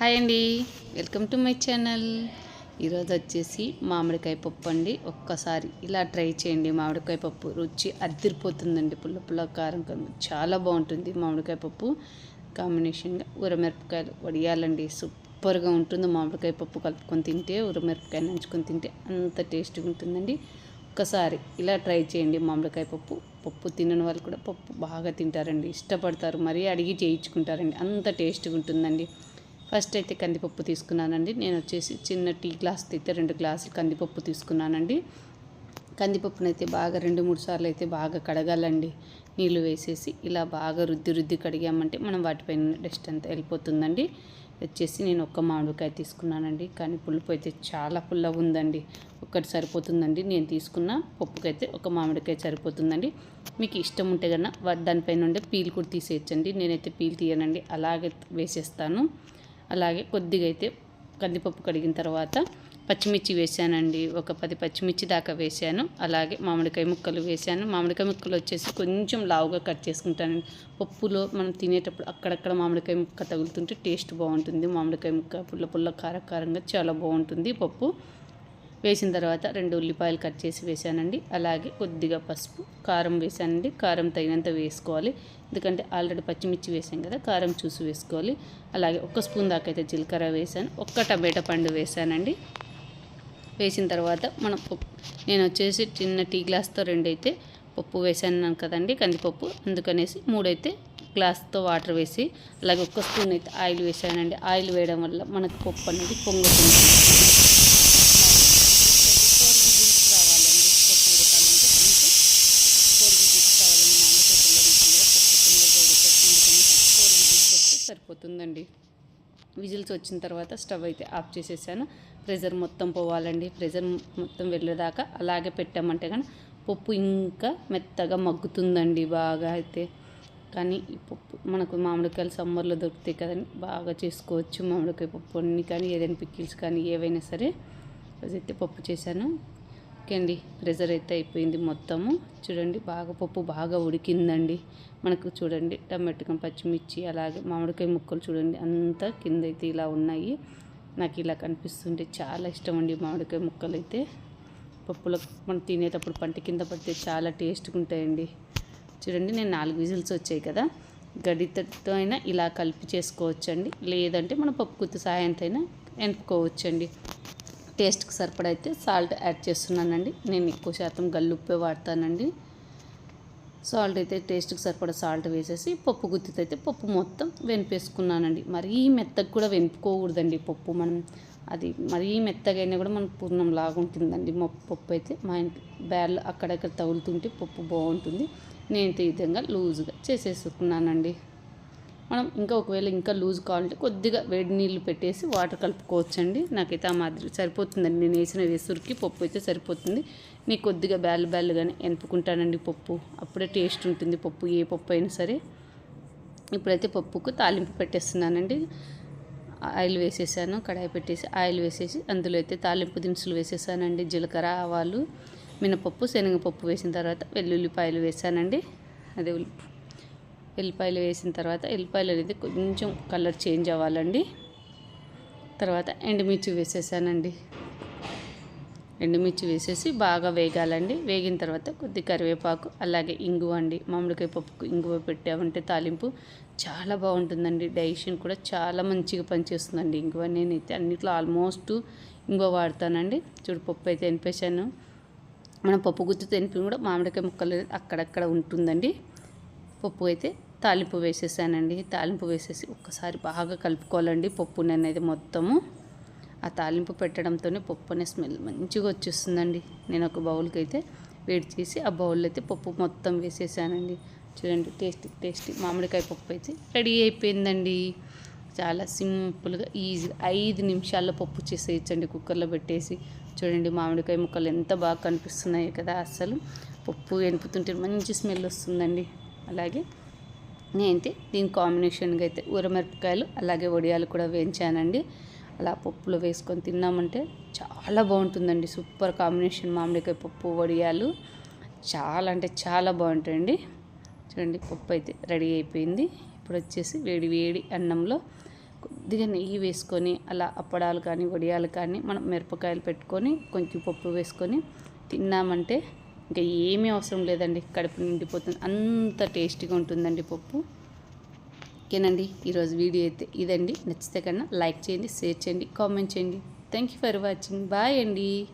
Hi అండి. Welcome to my channel. ఈరోజు వచ్చేసి మామిడికాయ పప్పు అండి. ఒక్కసారి ఇలా ట్రై చేయండి. మామిడికాయ పప్పు రుచి అద్దరిపోతుందండి పుల్ల పుల్ల కారం కారం చాలా బాగుంటుంది మామిడికాయ పప్పు. కాంబినేషన్గా ఉరమిరపకాయలు వడియాలండి. సూపర్గా ఉంటుంది మామిడికాయ పప్పు కలుపుకొని తింటే ఉరమిరపకాయ నంచుకొని తింటే అంత టేస్ట్గా ఉంటుందండి. ఒక్కసారి ఇలా ట్రై చేయండి. మామిడికాయ పప్పు పప్పు తినని వాళ్ళు కూడా పప్పు బాగా తింటారండి. ఇష్టపడతారు మరీ అడిగి చేయించుకుంటారండి. అంత టేస్ట్గా ఉంటుందండి. ఫస్ట్ అయితే కందిపప్పు తీసుకున్నానండి. నేను వచ్చేసి చిన్న టీ గ్లాస్ అయితే రెండు గ్లాసులు కందిపప్పు తీసుకున్నానండి. కందిపప్పునైతే బాగా రెండు మూడు సార్లు అయితే బాగా కడగాలండి. నీళ్ళు వేసేసి ఇలా బాగా రుద్ది రుద్ది కడిగామంటే మనం వాటిపైన డస్ట్ అంతా వెళ్ళిపోతుందండి. వచ్చేసి నేను ఒక్క మామిడికాయ తీసుకున్నానండి. కానీ పులుపు అయితే చాలా పుల్లగా ఉందండి. ఒక్కటి సరిపోతుందండి. నేను తీసుకున్న పప్పుకైతే ఒక మామిడికాయ సరిపోతుందండి. మీకు ఇష్టం ఉంటే కన్నా దానిపైన ఉండే పీల్ కూడా తీసేయచ్చండి. నేనైతే పీల్ తీయనండి. అలాగే వేసేస్తాను. అలాగే కొద్దిగా అయితే కందిపప్పు కడిగిన తర్వాత పచ్చిమిర్చి వేసానండి. ఒక పది పచ్చిమిర్చి దాకా వేసాను. అలాగే మామిడికాయ ముక్కలు వేసాను. మామిడికాయ ముక్కలు వచ్చేసి కొంచెం లావుగా కట్ చేసుకుంటానండి. పప్పులో మనం తినేటప్పుడు అక్కడక్కడ మామిడికాయ ముక్క తగులుతుంటే టేస్ట్ బాగుంటుంది. మామిడికాయ ముక్క పుల్ల పుల్ల కారకారంగా చాలా బాగుంటుంది పప్పు. వేసిన తర్వాత రెండు ఉల్లిపాయలు కట్ చేసి వేసానండి అలాగే కొద్దిగా పసుపు కారం వేసానండి కారం తగినంత వేసుకోవాలి. ఎందుకంటే ఆల్రెడీ పచ్చిమిర్చి వేసాం కదా కారం చూసి వేసుకోవాలి. అలాగే ఒక స్పూన్ దాకైతే జీలకర్ర వేసాను ఒక్క టమాటా పండు వేసానండి వేసిన తర్వాత మనం నేను వచ్చేసి చిన్న టీ గ్లాస్తో రెండైతే పప్పు వేసాను కదండి కందిపప్పు. అందుకనేసి మూడైతే గ్లాస్తో వాటర్ వేసి అలాగే ఒక్క స్పూన్ అయితే ఆయిల్ వేసానండి ఆయిల్ వేయడం వల్ల మనకు పప్పు అనేది పొంగుతుంది. సరిపోతుందండి. విజిల్స్ వచ్చిన తర్వాత స్టవ్ అయితే ఆఫ్ చేసేసాను. ప్రెజర్ మొత్తం పోవాలండి. ప్రెజర్ మొత్తం వెళ్ళేదాకా అలాగే పెట్టామంటే కానీ పప్పు ఇంకా మెత్తగా మగ్గుతుందండి బాగా అయితే. కానీ ఈ పప్పు మనకు మామిడికాయలు సమ్మర్లో దొరుకుతాయి కదండి బాగా చేసుకోవచ్చు మామిడికాయ పప్పు అన్ని కానీ ఏదైనా పిక్కిల్స్ కానీ ఏవైనా సరే అయితే పప్పు చేశాను. ఓకే అండి ప్రెజర్ అయితే అయిపోయింది మొత్తము. చూడండి బాగా పప్పు బాగా ఉడికిందండి. మనకు చూడండి టమాటో పచ్చిమిర్చి అలాగే మామిడికాయ ముక్కలు చూడండి అంతా కింద అయితే ఇలా ఉన్నాయి. నాకు ఇలా కనిపిస్తుంటే చాలా ఇష్టం అండి మామిడికాయ ముక్కలు అయితే పప్పులో మనం తినేటప్పుడు పంట కింద పడితే చాలా టేస్ట్గా ఉంటాయండి. చూడండి నేను నాలుగు విజిల్స్ వచ్చాయి కదా. గడితతో అయినా ఇలా కలిపి చేసుకోవచ్చండి. లేదంటే మన పప్పు గుత్తి సాయంతో అయినా ఎనుకోవచ్చండి టేస్ట్కి సరిపడైతే సాల్ట్ యాడ్ చేస్తున్నానండి. నేను ఎక్కువ శాతం గల్లుప్పే వాడతానండి. సాల్ట్ అయితే టేస్ట్కి సరిపడా సాల్ట్ వేసేసి పప్పు గుత్తితో అయితే పప్పు మొత్తం వెనిపేసుకున్నానండి. మరీ మెత్తగా కూడా వెనుపుకోకూడదండి పప్పు. మనం అది మరీ మెత్తగా అయినా కూడా మనకు పూర్ణం లాగా ఉంటుందండి. మా పప్పు అయితే మా ఇంటి బ్యార్లు అక్కడక్కడ తగులుతుంటే పప్పు బాగుంటుంది. నేను ఈ విధంగా లూజ్గా చేసేసుకున్నానండి. మనం ఇంకా ఒకవేళ ఇంకా లూజ్ కావాలంటే కొద్దిగా వేడి నీళ్ళు పెట్టేసి వాటర్ కలుపుకోవచ్చండి. నాకైతే ఆ మాదిరి సరిపోతుందండి. నేను వేసిన వెసురుకి పప్పు అయితే సరిపోతుంది. నీకు కొద్దిగా బ్యాల్ బ్యాల్గానే ఎనుపుకుంటానండి పప్పు. అప్పుడే టేస్ట్ ఉంటుంది పప్పు ఏ పప్పు అయినా సరే. ఇప్పుడైతే పప్పుకు తాలింపు పెట్టేస్తున్నానండి. ఆయిల్ వేసేసాను కడాయి పెట్టేసి ఆయిల్ వేసేసి అందులో అయితే తాలింపు దినుసులు వేసేసానండి. జీలకర్ర ఆవాలు మినపప్పు శనగపప్పు వేసిన తర్వాత వెల్లుల్లిపాయలు వేసానండి. అదే ఎల్లిపాయలు వేసిన తర్వాత ఎల్లిపాయలు అనేది కొంచెం కలర్ చేంజ్ అవ్వాలండి. తర్వాత ఎండుమిర్చి వేసేసానండి. ఎండుమిర్చి వేసేసి బాగా వేగాలండి. వేగిన తర్వాత కొద్ది కరివేపాకు అలాగే ఇంగువ అండి. మామిడికాయ పప్పుకు ఇంగువ పెట్టామంటే తాలింపు చాలా బాగుంటుందండి. డైజెషన్ కూడా చాలా మంచిగా పనిచేస్తుందండి ఇంగువ. నేనైతే అన్నిట్లో ఆల్మోస్ట్ ఇంగువ వాడతానండి. చూడు పప్పు అయితే ఎనిపేశాను మనం పప్పు గుత్తితో తెనిపి కూడా మామిడికాయ ముక్కలు అక్కడక్కడ ఉంటుందండి. పప్పు అయితే తాలింపు వేసేసానండి. తాలింపు వేసేసి ఒక్కసారి బాగా కలుపుకోవాలండి పప్పు అనేది మొత్తము. ఆ తాలింపు పెట్టడంతోనే పప్పు అనే స్మెల్ మంచిగా వచ్చేస్తుందండి. నేను ఒక బౌల్కి అయితే వేడి చేసి ఆ బౌల్లో అయితే పప్పు మొత్తం వేసేసానండి. చూడండి టేస్టీ టేస్టీ మామిడికాయ పప్పు అయితే రెడీ అయిపోయిందండి. చాలా సింపుల్గా ఈజీ ఐదు నిమిషాల్లో పప్పు చేసేయచ్చండి కుక్కర్లో పెట్టేసి. చూడండి మామిడికాయ ముక్కలు ఎంత బాగా కనిపిస్తున్నాయి కదా అసలు పప్పు వెనుపుతుంటే మంచి స్మెల్ వస్తుందండి. అలాగే నేనైతే దీని కాంబినేషన్గా అయితే ఊరమిరపకాయలు అలాగే వడియాలు కూడా వేయించానండి. అలా పప్పులో వేసుకొని తిన్నామంటే చాలా బాగుంటుందండి. సూపర్ కాంబినేషన్ మామిడికాయ పప్పు వడియాలు. చాలా అంటే చాలా బాగుంటాయండి. చూడండి పప్పు అయితే రెడీ అయిపోయింది. ఇప్పుడు వచ్చేసి వేడి వేడి అన్నంలో కొద్దిగా నెయ్యి వేసుకొని అలా అప్పడాలు కానీ వడియాలు కానీ మనం మిరపకాయలు పెట్టుకొని కొంచెం పప్పు వేసుకొని తిన్నామంటే ఇంకా ఏమీ అవసరం లేదండి. కడుపు నిండిపోతుంది. అంత టేస్టీగా ఉంటుందండి పప్పు. ఓకేనండి. ఈరోజు వీడియో అయితే ఇదండి. నచ్చితే కన్నా లైక్ చేయండి షేర్ చేయండి కామెంట్ చేయండి. Thank you for watching. Bye అండి.